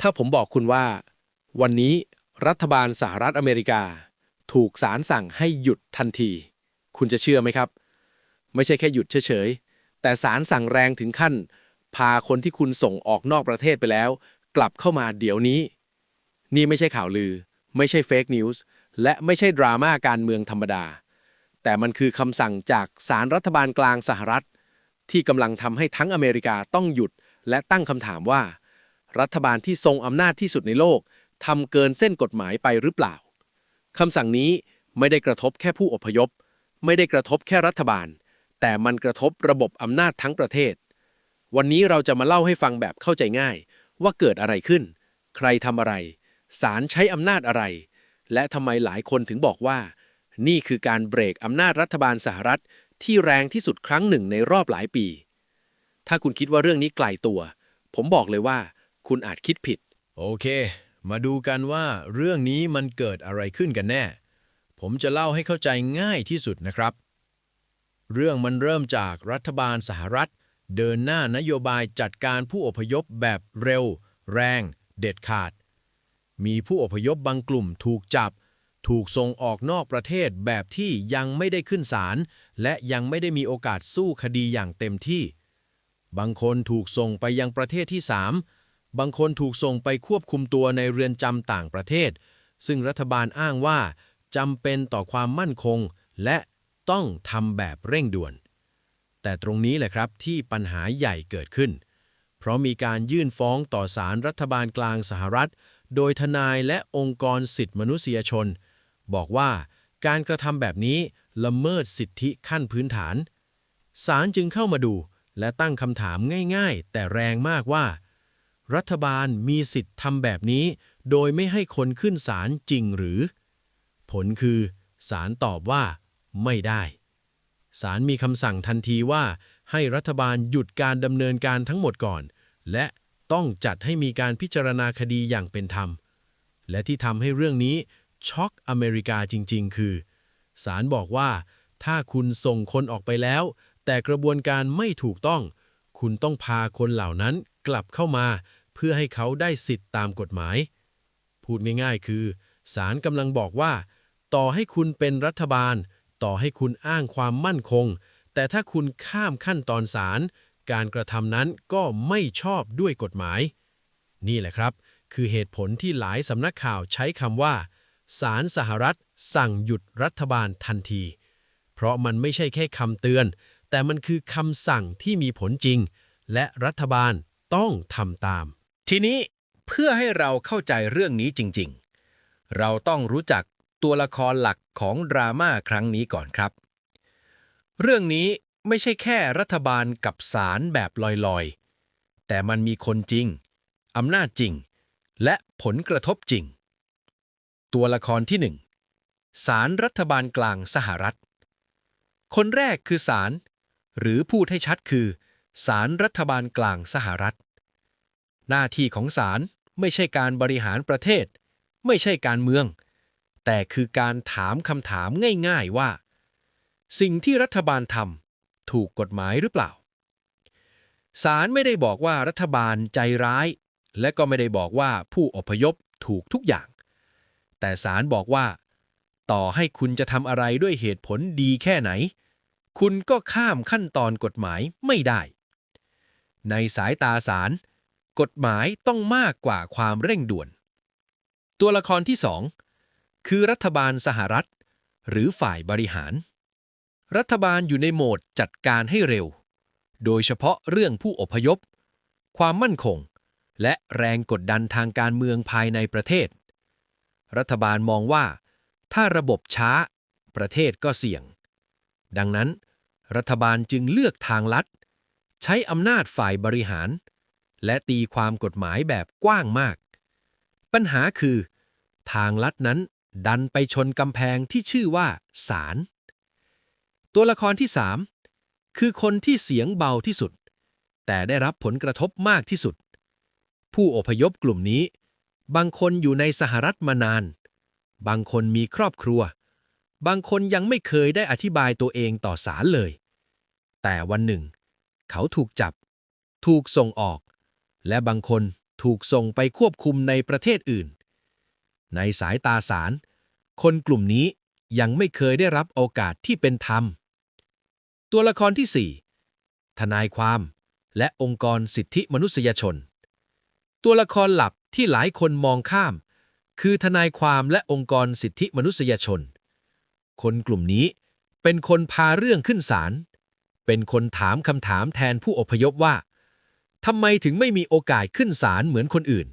ถ้าผมบอกคุณว่า วันนี้รัฐบาลสหรัฐอเมริกา ถูกศาลสั่งให้หยุดทันที คุณจะเชื่อไหมครับ ไม่ใช่แค่หยุดเฉยๆ แต่ศาลสั่งแรงถึงขั้น พาคนที่คุณส่งออกนอกประเทศไปแล้ว กลับเข้ามาเดี๋ยวนี้ นี่ไม่ใช่ข่าวลือ ไม่ใช่เฟกนิวส์และไม่ใช่ดราม่าการเมืองธรรมดา แต่มันคือคำสั่งจากศาลรัฐบาลกลางสหรัฐ ที่กำลังทำให้ทั้งอเมริกาต้องหยุดและตั้งคำถามว่า รัฐบาลที่ทรงอำนาจที่สุดในโลกทำเกินเส้นกฎหมายไปหรือเปล่าคำสั่งนี้ไม่ได้กระทบแค่ผู้อพยพ ไม่ได้กระทบแค่รัฐบาล แต่มันกระทบระบบอำนาจทั้งประเทศ วันนี้เราจะมาเล่าให้ฟังแบบเข้าใจง่าย ว่าเกิดอะไรขึ้น ใครทำอะไรศาลใช้อำนาจอะไร และทำไมหลายคนถึงบอกว่า นี่คือการเบรกอำนาจรัฐบาลสหรัฐที่แรงที่สุดครั้งหนึ่งในรอบหลายปี ถ้าคุณคิดว่าเรื่องนี้ไกลตัว ผมบอกเลยว่า คุณอาจคิดผิด โอเค มาดูกันว่าเรื่องนี้มันเกิดอะไรขึ้นกันแน่ ผมจะเล่าให้เข้าใจง่ายที่สุดนะครับ เรื่องมันเริ่มจากรัฐบาลสหรัฐ เดินหน้านโยบายจัดการผู้อพยพแบบเร็ว แรง เด็ดขาด มีผู้อพยพบางกลุ่มถูกจับ ถูกส่งออกนอกประเทศแบบที่ยังไม่ได้ขึ้นศาลและยังไม่ได้มีโอกาสสู้คดีอย่างเต็มที่ บางคนถูกส่งไปยังประเทศที่ 3 บางคนถูกส่งไปควบคุมตัวในเรือนจำต่างประเทศ ซึ่งรัฐบาลอ้างว่าจำเป็นต่อความมั่นคง และต้องทำแบบเร่งด่วน แต่ตรงนี้แหละครับที่ปัญหาใหญ่เกิดขึ้น เพราะมีการยื่นฟ้องต่อศาลรรัฐบาลกลางสหรัฐ โดยทนายและองค์กรสิทธิมนุษยชน บอกว่าการกระทำแบบนี้ละเมิดสิทธิขั้นพื้นฐานศาลจึงเข้ามาดู และตั้งคำถามง่าย ๆ แต่แรงมากว่า รัฐบาลมีสิทธิ์ทำแบบนี้ โดยไม่ให้คนขึ้นศาลจริงหรือ ผลคือศาลตอบว่า ไม่ได้ศาลมีคำสั่งทันทีว่า ให้รัฐบาลหยุดการดำเนินการทั้งหมดก่อน และต้องจัดให้มีการพิจารณาคดีอย่างเป็นธรรม และที่ทำให้เรื่องนี้ช็อกอเมริกาจริง ๆ คือศาลบอกว่าถ้าคุณส่งคนออกไปแล้ว แต่กระบวนการไม่ถูกต้อง คุณต้องพาคนเหล่านั้นกลับเข้ามา พื่อให้เขาได้สิทธิ์ตามกฎหมาย พูดง่ายๆคือศาลกำลังบอกว่า ต่อให้คุณเป็นรัฐบาล ต่อให้คุณอ้างความมั่นคง แต่ถ้าคุณข้ามขั้นตอนศาลการกระทำนั้นก็ไม่ชอบด้วยกฎหมาย นี่แหละครับ คือเหตุผลที่หลายสำนักข่าวใช้คำว่าศาลสหรัฐ สั่งหยุดรัฐบาลทันที เพราะมันไม่ใช่แค่คำเตือน แต่มันคือคำสั่งที่มีผลจริง และรัฐบาลต้องทำตาม ทีนี้เพื่อให้เราเข้าใจเรื่องนี้จริง ๆ เราต้องรู้จักตัวละครหลักของดราม่าครั้งนี้ก่อนครับ เรื่องนี้ไม่ใช่แค่รัฐบาลกับศาลแบบลอยๆ แต่มันมีคนจริง อำนาจจริง และผลกระทบจริง ตัวละครที่หนึ่งศาลรัฐบาลกลางสหรัฐ คนแรกคือศาลหรือพูดให้ชัดคือศาลรัฐบาลกลางสหรัฐ หน้าที่ของศาลไม่ใช่การบริหารประเทศ ไม่ใช่การเมือง แต่คือการถามคำถามง่ายๆว่า สิ่งที่รัฐบาลทำถูกกฎหมายหรือเปล่าศาลไม่ได้บอกว่ารัฐบาลใจร้าย และก็ไม่ได้บอกว่าผู้อพยพถูกทุกอย่าง แต่ศาลบอกว่า ต่อให้คุณจะทำอะไรด้วยเหตุผลดีแค่ไหน คุณก็ข้ามขั้นตอนกฎหมายไม่ได้ ในสายตาศาล กฎหมายต้องมากกว่าความเร่งด่วน ตัวละครที่สองคือรัฐบาลสหรัฐ หรือฝ่ายบริหาร รัฐบาลอยู่ในโหมดจัดการให้เร็ว โดยเฉพาะเรื่องผู้อพยพ ความมั่นคง และแรงกดดันทางการเมืองภายในประเทศ รัฐบาลมองว่า ถ้าระบบช้า ประเทศก็เสี่ยง ดังนั้น รัฐบาลจึงเลือกทางลัด ใช้อำนาจฝ่ายบริหาร และตีความกฎหมายแบบกว้างมาก ปัญหาคือ ทางลัดนั้นดันไปชนกำแพงที่ชื่อว่าศาลตัวละครที่ 3 คือคนที่เสียงเบาที่สุด แต่ได้รับผลกระทบมากที่สุด ผู้อพยพกลุ่มนี้ บางคนอยู่ในสหรัฐมานาน บางคนมีครอบครัว บางคนยังไม่เคยได้อธิบายตัวเองต่อศาลเลย แต่วันหนึ่ง เขาถูกจับ ถูกส่งออก และบางคนถูกส่งไปควบคุมในประเทศอื่น ในสายตาศาลคนกลุ่มนี้ยังไม่เคยได้รับโอกาสที่เป็นธรรม ตัวละครที่ 4 ทนายความและองค์กรสิทธิมนุษยชน ตัวละครหลับที่หลายคนมองข้าม คือทนายความและองค์กรสิทธิมนุษยชน คนกลุ่มนี้เป็นคนพาเรื่องขึ้นศาล เป็นคนถามคำถามแทนผู้อพยพว่า ทำไมถึงไม่มีโอกาสขึ้นศาลเหมือนคนอื่น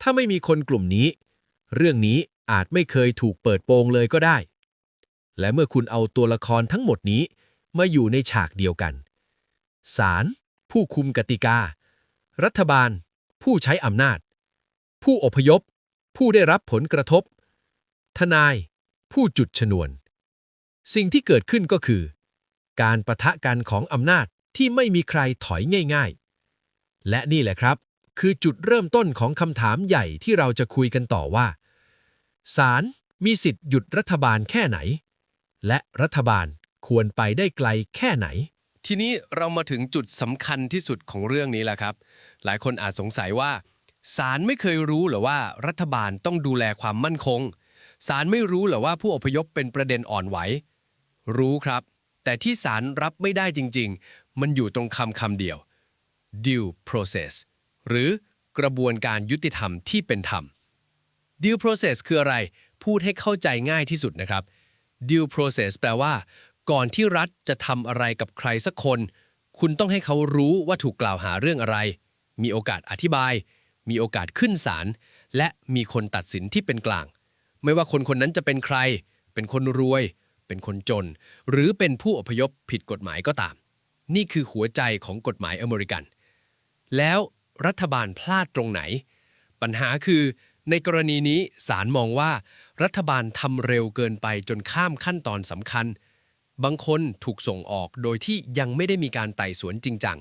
ถ้าไม่มีคนกลุ่มนี้ เรื่องนี้อาจไม่เคยถูกเปิดโปงเลยก็ได้ และเมื่อคุณเอาตัวละครทั้งหมดนี้ มาอยู่ในฉากเดียวกัน ศาล ผู้คุมกติกา รัฐบาล ผู้ใช้อำนาจ ผู้อพยพ ผู้ได้รับผลกระทบ ทนาย ผู้จุดชนวน สิ่งที่เกิดขึ้นก็คือ การประทะกันของอำนาจที่ไม่มีใครถอยง่าย ๆ และนี่แหละครับ คือจุดเริ่มต้นของคำถามใหญ่ที่เราจะคุยกันต่อว่าศาลมีสิทธิ์หยุดรัฐบาลแค่ไหน และรัฐบาลควรไปได้ไกลแค่ไหน ทีนี้เรามาถึงจุดสำคัญที่สุดของเรื่องนี้แหละครับ หลายคนอาจสงสัยว่าศาลไม่เคยรู้หรือว่ารัฐบาลต้องดูแลความมั่นคงศาลไม่รู้หรือว่าผู้อพยพเป็นประเด็นอ่อนไหว รู้ครับ แต่ที่ศาลรับไม่ได้จริง ๆ มันอยู่ตรงคำคำเดียว due process หรือกระบวนการยุติธรรมที่เป็นธรรม due process คืออะไร พูดให้เข้าใจง่ายที่สุดนะครับ due process แปลว่า ก่อนที่รัฐจะทำอะไรกับใครสักคน คุณต้องให้เขารู้ว่าถูกกล่าวหาเรื่องอะไร มีโอกาสอธิบาย มีโอกาสขึ้นศาล และมีคนตัดสินที่เป็นกลาง ไม่ว่าคนคนนั้นจะเป็นใคร เป็นคนรวย เป็นคนจน หรือเป็นผู้อพยพผิดกฎหมายก็ตาม นี่คือหัวใจของกฎหมายอเมริกัน แล้วรัฐบาลพลาดตรงไหน ปัญหาคือในกรณีนี้ศาลมองว่า รัฐบาลทำเร็วเกินไปจนข้ามขั้นตอนสำคัญ บางคนถูกส่งออกโดยที่ยังไม่ได้มีการไต่สวนจริงจัง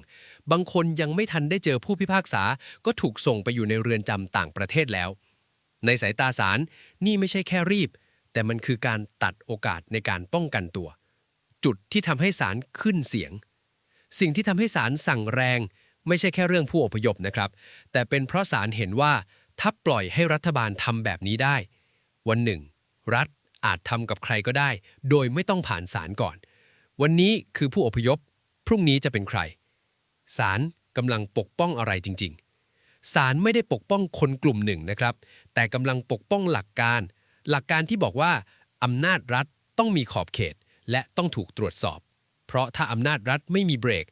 บางคนยังไม่ทันได้เจอผู้พิพากษา ก็ถูกส่งไปอยู่ในเรือนจำต่างประเทศแล้ว ในสายตาศาลนี่ไม่ใช่แค่รีบ แต่มันคือการตัดโอกาสในการป้องกันตัว จุดที่ทำให้ศาลขึ้นเสียง สิ่งที่ทำให้ศาลสั่งแรง ไม่ใช่แค่เรื่องผู้อพยพนะครับ แต่เป็นเพราะศาลเห็นว่าถ้าปล่อยให้รัฐบาลทำแบบนี้ได้ วันหนึ่ง รัฐอาจทำกับใครก็ได้ โดยไม่ต้องผ่านศาลก่อน วันนี้คือผู้อพยพ พรุ่งนี้จะเป็นใครศาลกำลังปกป้องอะไรจริง ๆศาลไม่ได้ปกป้องคนกลุ่มหนึ่งนะครับ แต่กำลังปกป้องหลักการ หลักการที่บอกว่าอำนาจรัฐต้องมีขอบเขตและต้องถูกตรวจสอบ เพราะถ้าอำนาจรัฐไม่มีเบรก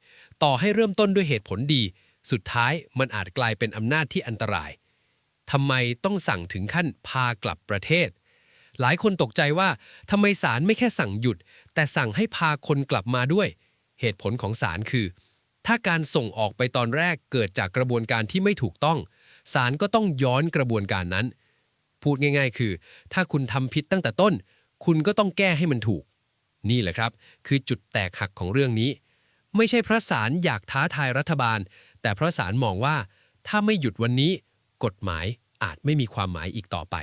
ต่อให้เริ่มต้นด้วยเหตุผลดี สุดท้ายมันอาจกลายเป็นอำนาจที่อันตรายทำไมต้องสั่งถึงขั้นพากลับประเทศ หลายคนตกใจว่าทำไมศาลไม่แค่สั่งหยุด แต่สั่งให้พาคนกลับมาด้วย เหตุผลของศาลคือ ถ้าการส่งออกไปตอนแรกเกิดจากกระบวนการที่ไม่ถูกต้องศาลก็ต้องย้อนกระบวนการนั้น พูดง่าย ๆ คือ ถ้าคุณทำผิดตั้งแต่ต้น คุณก็ต้องแก้ให้มันถูก นี่แหละครับ คือจุดแตกหักของเรื่องนี้ ไม่ใช่เพราะศาลอยากท้าทายรัฐบาล แต่เพราะศาลมองว่าถ้าไม่หยุดวันนี้ กฎหมายอาจไม่มีความหมายอีกต่อไป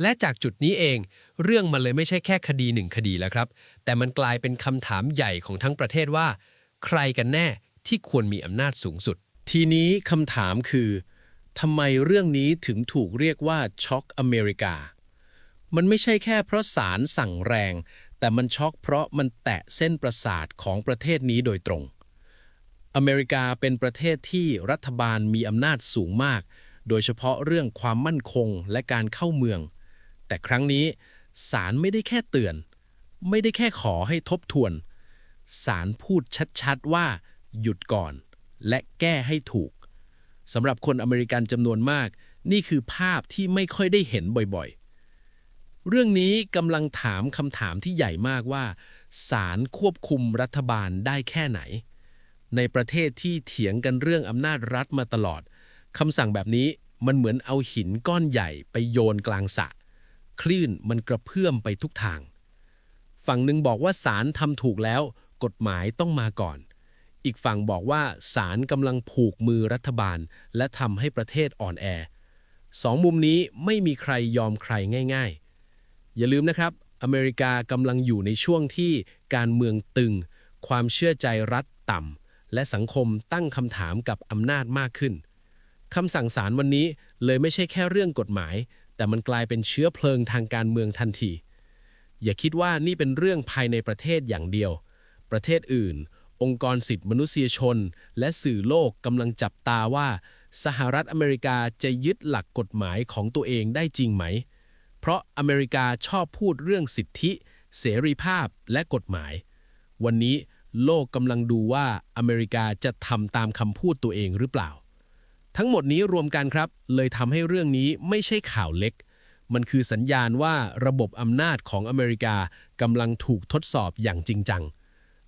และจากจุดนี้เอง เรื่องมันเลยไม่ใช่แค่คดีหนึ่งคดีแล้วครับ แต่มันกลายเป็นคำถามใหญ่ของทั้งประเทศว่า ใครกันแน่ที่ควรมีอำนาจสูงสุด ทีนี้คำถามคือทำไมเรื่องนี้ถึงถูกเรียกว่าช็อกอเมริกา มันไม่ใช่แค่เพราะศาลสั่งแรง แต่มันช็อกเพราะมันแตะเส้นประสาทของประเทศนี้โดยตรง อเมริกาเป็นประเทศที่รัฐบาลมีอำนาจสูงมาก โดยเฉพาะเรื่องความมั่นคงและการเข้าเมือง แต่ครั้งนี้ศาลไม่ได้แค่เตือน ไม่ได้แค่ขอให้ทบทวนศาลพูดชัดๆว่า หยุดก่อน และแก้ให้ถูกสำหรับคนอเมริกันจำนวนมาก นี่คือภาพที่ไม่ค่อยได้เห็นบ่อยๆ เรื่องนี้กำลังถามคำถามที่ใหญ่มากว่าศาลควบคุมรัฐบาลได้แค่ไหน ในประเทศที่เถียงกันเรื่องอำนาจรัฐมาตลอดคำสั่งแบบนี้มันเหมือนเอาหินก้อนใหญ่ไปโยนกลางสระคลื่นมันกระเพื่อมไปทุกทาง ฝั่งหนึ่งบอกว่าศาลทำถูกแล้ว กฎหมายต้องมาก่อน อีกฝั่งบอกว่าศาลกำลังผูกมือรัฐบาล และทำให้ประเทศอ่อนแอสองมุมนี้ไม่มีใครยอมใครง่าย ๆ อย่าลืมนะครับ อเมริกากำลังอยู่ในช่วงที่การเมืองตึง ความเชื่อใจรัฐต่ำ และสังคมตั้งคำถามกับอำนาจมากขึ้นคำสั่งศาลวันนี้เลยไม่ใช่แค่เรื่องกฎหมาย แต่มันกลายเป็นเชื้อเพลิงทางการเมืองทันที อย่าคิดว่านี่เป็นเรื่องภายในประเทศอย่างเดียว ประเทศอื่น องค์กรสิทธิมนุษยชน และสื่อโลกกำลังจับตาว่า สหรัฐอเมริกาจะยึดหลักกฎหมายของตัวเองได้จริงไหม เพราะอเมริกาชอบพูดเรื่องสิทธิ เสรีภาพและกฎหมาย วันนี้โลกกำลังดูว่าอเมริกาจะทำตามคำพูดตัวเองหรือเปล่า ทั้งหมดนี้รวมกันครับ เลยทำให้เรื่องนี้ไม่ใช่ข่าวเล็ก มันคือสัญญาณว่าระบบอำนาจของอเมริกากำลังถูกทดสอบอย่างจริงจัง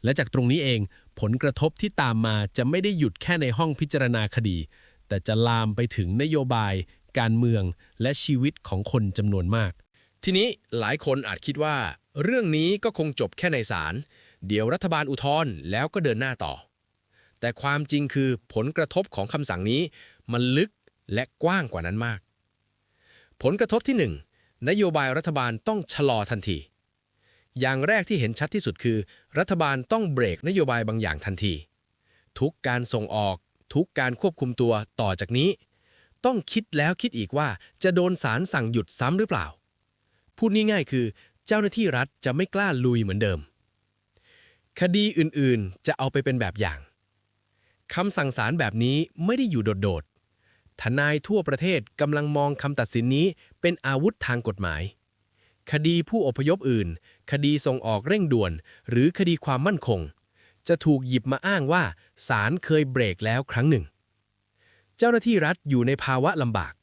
และจากตรงนี้เองผลกระทบที่ตามมาจะไม่ได้หยุดแค่ในห้องพิจารณาคดี แต่จะลามไปถึงนโยบาย การเมือง และชีวิตของคนจำนวนมาก ทีนี้หลายคนอาจคิดว่า เรื่องนี้ก็คงจบแค่ในศาลเดี๋ยวรัฐบาลอุทธรณ์แล้วก็เดินหน้าต่อ แต่ความจริงคือผลกระทบของคำสั่งนี้ มันลึกและกว้างกว่านั้นมาก ผลกระทบที่ 1 นโยบายรัฐบาลต้องชะลอทันที อย่างแรกที่เห็นชัดที่สุดคือ รัฐบาลต้องเบรกนโยบายบางอย่างทันที ทุกการส่งออก ทุกการควบคุมตัวต่อจากนี้ ต้องคิดแล้วคิดอีกว่าจะโดนศาลสั่งหยุดซ้ำหรือเปล่า พูดง่ายๆคือ เจ้าหน้าที่รัฐจะไม่กล้าลุยเหมือนเดิม คดีอื่นๆจะเอาไปเป็นแบบอย่างคำสั่งศาลแบบนี้ไม่ได้อยู่โดดๆ ทนายทั่วประเทศกำลังมองคำตัดสินนี้เป็นอาวุธทางกฎหมาย คดีผู้อพยพอื่น คดีส่งออกเร่งด่วน หรือคดีความมั่นคง จะถูกหยิบมาอ้างว่าศาลเคยเบรกแล้วครั้งหนึ่ง เจ้าหน้าที่รัฐอยู่ในภาวะลำบาก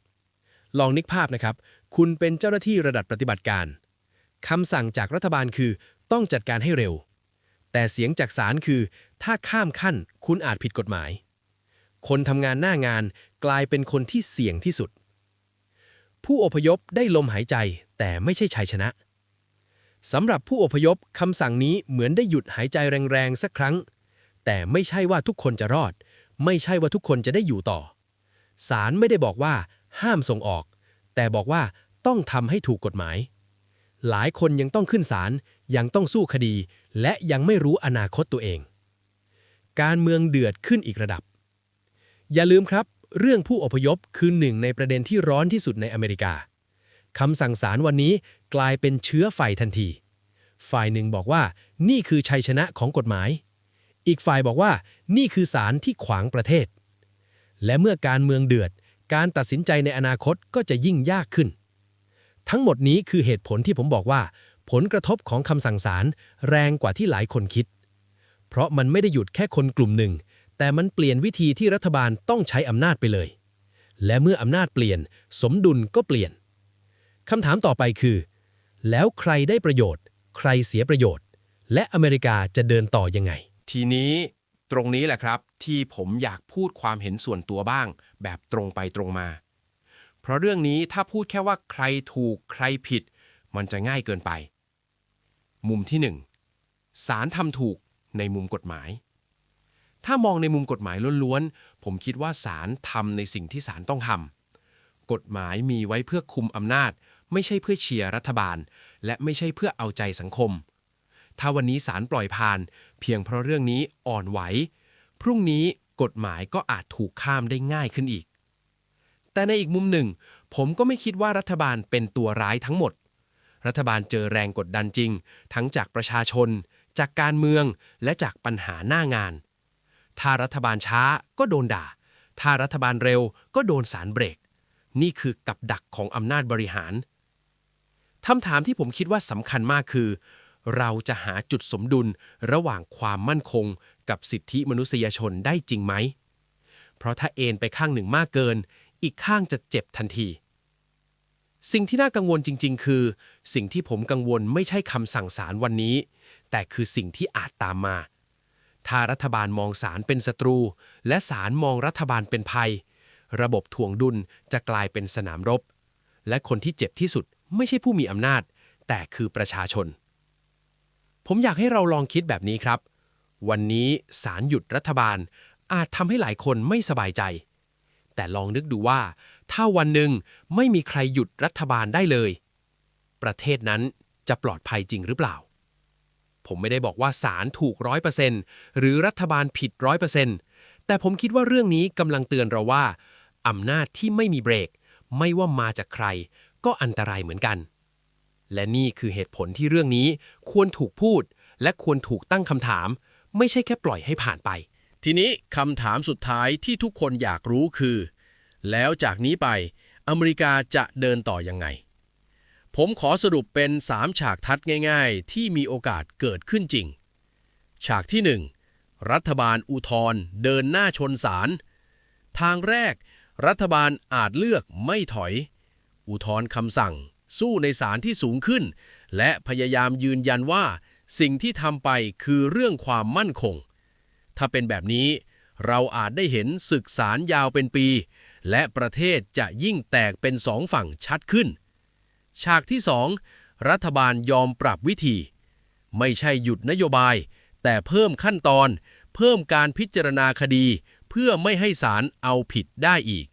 ลองนึกภาพนะครับ คุณเป็นเจ้าหน้าที่ระดับปฏิบัติการคำสั่งจากรัฐบาลคือต้องจัดการให้เร็ว แต่เสียงจากศาลคือ ถ้าข้ามขั้นคุณอาจผิดกฎหมาย คนทำงานหน้างานกลายเป็นคนที่เสี่ยงที่สุด ผู้อพยพได้ลมหายใจแต่ไม่ใช่ชัยชนะสำหรับผู้อพยพคำสั่งนี้เหมือนได้หยุดหายใจแรงๆสักครั้ง แต่ไม่ใช่ว่าทุกคนจะรอด ไม่ใช่ว่าทุกคนจะได้อยู่ต่อ ศาลไม่ได้บอกว่าห้ามส่งออก แต่บอกว่าต้องทำให้ถูกกฎหมาย หลายคนยังต้องขึ้นศาลยังต้องสู้คดี และยังไม่รู้อนาคตตัวเอง การเมืองเดือดขึ้นอีกระดับ อย่าลืมครับ เรื่องผู้อพยพคือหนึ่งในประเด็นที่ร้อนที่สุดในอเมริกาคำสั่งศาลวันนี้กลายเป็นเชื้อไฟทันที ฝ่ายหนึ่งบอกว่านี่คือชัยชนะของกฎหมาย อีกฝ่ายบอกว่านี่คือศาลที่ขวางประเทศ และเมื่อการเมืองเดือด การตัดสินใจในอนาคตก็จะยิ่งยากขึ้น ทั้งหมดนี้คือเหตุผลที่ผมบอกว่า ผลกระทบของคำสั่งศาลแรงกว่าที่หลายคนคิด เพราะมันไม่ได้หยุดแค่คนกลุ่มหนึ่ง แต่มันเปลี่ยนวิธีที่รัฐบาลต้องใช้อำนาจไปเลย และเมื่ออำนาจเปลี่ยน สมดุลก็เปลี่ยนคำถามต่อไปคือ แล้วใครได้ประโยชน์ ใครเสียประโยชน์ และอเมริกาจะเดินต่อยังไง ทีนี้ ตรงนี้แหละครับที่ผมอยากพูดความเห็นส่วนตัวบ้าง แบบตรงไปตรงมา เพราะเรื่องนี้ถ้าพูดแค่ว่าใครถูกใครผิด มันจะง่ายเกินไป มุมที่หนึ่งศาลทำถูกในมุมกฎหมาย ถ้ามองในมุมกฎหมายล้วนๆ ผมคิดว่าศาลทำในสิ่งที่ศาลต้องทำกฎหมายมีไว้เพื่อคุมอำนาจ ไม่ใช่เพื่อเชียร์รัฐบาล และไม่ใช่เพื่อเอาใจสังคม ถ้าวันนี้ศาลปล่อยผ่าน เพียงเพราะเรื่องนี้อ่อนไหว พรุ่งนี้กฎหมายก็อาจถูกข้ามได้ง่ายขึ้นอีก แต่ในอีกมุมหนึ่ง ผมก็ไม่คิดว่ารัฐบาลเป็นตัวร้ายทั้งหมด รัฐบาลเจอแรงกดดันจริง ทั้งจากประชาชน จากการเมืองและจากปัญหาหน้างาน ถ้ารัฐบาลช้าก็โดนด่า ถ้ารัฐบาลเร็วก็โดนสารเบรก นี่คือกับดักของอำนาจบริหารคำถามที่ผมคิดว่าสำคัญมากคือ เราจะหาจุดสมดุลระหว่างความมั่นคงกับสิทธิมนุษยชนได้จริงไหม เพราะถ้าเอนไปข้างหนึ่งมากเกิน อีกข้างจะเจ็บทันที สิ่งที่น่ากังวลจริง ๆ คือ สิ่งที่ผมกังวลไม่ใช่คำสั่งศาลวันนี้ แต่คือสิ่งที่อาจตามมา ถ้ารัฐบาลมองศาลเป็นศัตรู และศาลมองรัฐบาลเป็นภัย ระบบถ่วงดุลจะกลายเป็นสนามรบ และคนที่เจ็บที่สุดไม่ใช่ผู้มีอำนาจ แต่คือประชาชน ผมอยากให้เราลองคิดแบบนี้ครับ วันนี้ศาลหยุดรัฐบาล อาจทำให้หลายคนไม่สบายใจ แต่ลองนึกดูว่า ถ้าวันหนึ่งไม่มีใครหยุดรัฐบาลได้เลย ประเทศนั้นจะปลอดภัยจริงหรือเปล่า ผมไม่ได้บอกว่าศาลถูกร้อยเปอร์เซ็นต์หรือรัฐบาลผิดร้อยเปอร์เซ็นต์แต่ผมคิดว่าเรื่องนี้กำลังเตือนเราว่าอำนาจที่ไม่มีเบรก ไม่ว่ามาจากใคร ก็อันตรายเหมือนกัน และนี่คือเหตุผลที่เรื่องนี้ควรถูกพูด และควรถูกตั้งคำถาม ไม่ใช่แค่ปล่อยให้ผ่านไป ทีนี้คำถามสุดท้ายที่ทุกคนอยากรู้คือ แล้วจากนี้ไปอเมริกาจะเดินต่อยังไง ผมขอสรุปเป็น 3 ฉากทัดง่าย ๆ ที่มีโอกาสเกิดขึ้นจริง ฉากที่ 1 รัฐบาลอุทธรเดินหน้าชนศาลทางแรก รัฐบาลอาจเลือกไม่ถอย อุทธรคำสั่ง สู้ในศาลที่สูงขึ้น และพยายามยืนยันว่า สิ่งที่ทำไปคือเรื่องความมั่นคง ถ้าเป็นแบบนี้ เราอาจได้เห็นศึกสารยาวเป็นปี และประเทศจะยิ่งแตกเป็นสองฝั่งชัดขึ้น ฉากที่สองรัฐบาลยอมปรับวิธี ไม่ใช่หยุดนโยบาย แต่เพิ่มขั้นตอน เพิ่มการพิจารณาคดี เพื่อไม่ให้ศาลเอาผิดได้อีก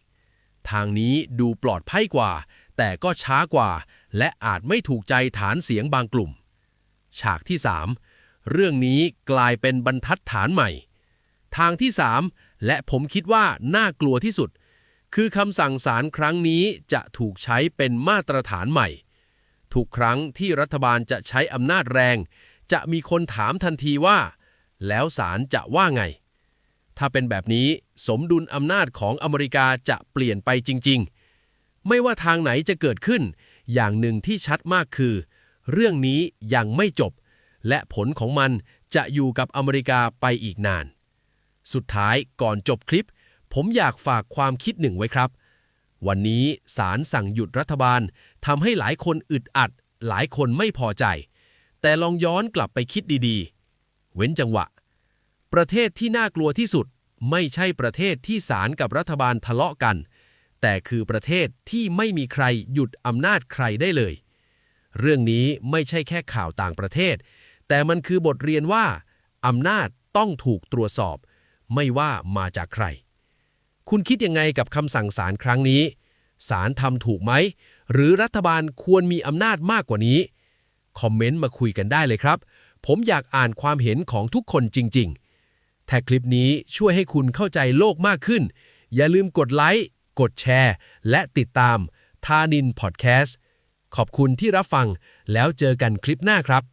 ทางนี้ดูปลอดภัยกว่า แต่ก็ช้ากว่า และอาจไม่ถูกใจฐานเสียงบางกลุ่ม ฉากที่ 3 เรื่องนี้กลายเป็นบรรทัดฐานใหม่ ทางที่ 3 และผมคิดว่าน่ากลัวที่สุด คือคำสั่งศาลครั้งนี้จะถูกใช้เป็นมาตรฐานใหม่ ทุกครั้งที่รัฐบาลจะใช้อำนาจแรง จะมีคนถามทันทีว่า แล้วศาลจะว่าไง ถ้าเป็นแบบนี้สมดุลอำนาจของอเมริกาจะเปลี่ยนไปจริง ๆ ไม่ว่าทางไหนจะเกิดขึ้น อย่างหนึ่งที่ชัดมากคือ เรื่องนี้ยังไม่จบ และผลของมันจะอยู่กับอเมริกาไปอีกนาน สุดท้ายก่อนจบคลิป ผมอยากฝากความคิดหนึ่งไว้ครับ วันนี้ศาลสั่งหยุดรัฐบาลทำให้หลายคนอึดอัด หลายคนไม่พอใจ แต่ลองย้อนกลับไปคิดดีๆ เว้นจังหวะ ประเทศที่น่ากลัวที่สุดไม่ใช่ประเทศที่ศาลกับรัฐบาลทะเลาะกัน แต่คือประเทศที่ไม่มีใครหยุดอำนาจใครได้เลย เรื่องนี้ไม่ใช่แค่ข่าวต่างประเทศ แต่มันคือบทเรียนว่าอำนาจต้องถูกตรวจสอบ ไม่ว่ามาจากใคร คุณคิดยังไงกับคำสั่งศาลครั้งนี้ศาลทำถูกไหม หรือรัฐบาลควรมีอำนาจมากกว่านี้ คอมเมนต์มาคุยกันได้เลยครับ ผมอยากอ่านความเห็นของทุกคนจริง ๆ ถ้าคลิปนี้ช่วยให้คุณเข้าใจโลกมากขึ้น อย่าลืมกดไลค์ กดแชร์ และติดตามทานินพอดแคสต์ ขอบคุณที่รับฟังแล้วเจอกันคลิปหน้าครับ